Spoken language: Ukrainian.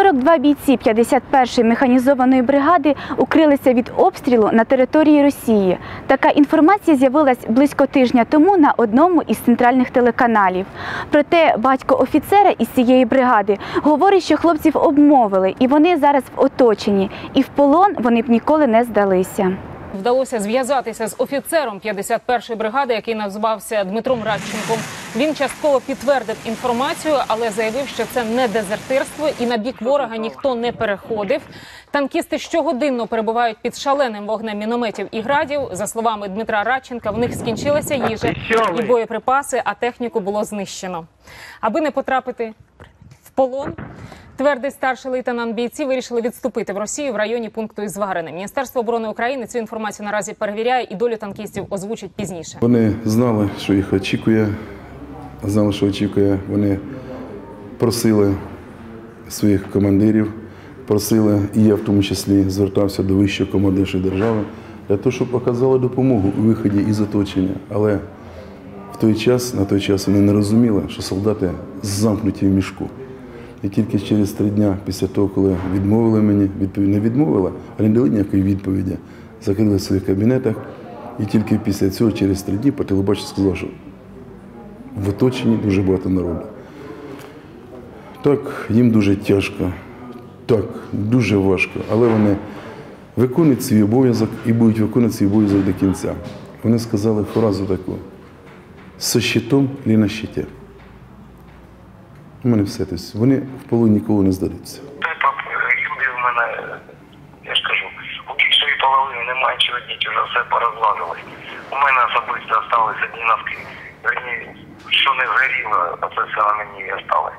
42 бійці 51-ї механізованої бригади укрилися від обстрілу на території Росії. Така інформація з'явилась близько тижня тому на одному із центральних телеканалів. Проте батько офіцера із цієї бригади говорить, що хлопців обмовили, і вони зараз в оточенні, і в полон вони б ніколи не здалися. Вдалося зв'язатися з офіцером 51-ї бригади, який назвався Дмитром Радченком. Він частково підтвердив інформацію, але заявив, що це не дезертирство і на бік ворога ніхто не переходив. Танкісти щогодинно перебувають під шаленим вогнем мінометів і градів. За словами Дмитра Радченка, в них скінчилася їжа і боєприпаси, а техніку було знищено. Аби не потрапити в полон. Твердий старший лейтенант бійці вирішили відступити в Росію в районі пункту із Зварине. Міністерство оборони України цю інформацію наразі перевіряє і долю танкістів озвучить пізніше. Вони знали, що їх очікує, знали, що очікує. Вони просили своїх командирів, просили, і я в тому числі звертався до вищого командирства держави для того, щоб показали допомогу у виході із оточення. Але в той час, на той час вони не розуміли, що солдати замкнуті в мішку. І тільки через три дні після того, коли відмовили мені, відповідь не відмовили, а не дали ніякої відповіді, закрили в своїх кабінетах. І тільки після цього, через три дні, по телебаченню сказав, що в оточенні дуже багато народу. Так, їм дуже тяжко, так, дуже важко, але вони виконують свій обов'язок і будуть виконувати свій обов'язок до кінця. Вони сказали фразу таку: со щитом і на щиті. У мене все. Тобто вони в полон ніколи не здадуться. Пап, люди в мене, я ж кажу, у більшої половини немає чого діти, вже все порозвалилось. У мене особисто залишилися одні носки. Верні, що не згоріло, а це все на мені і осталось.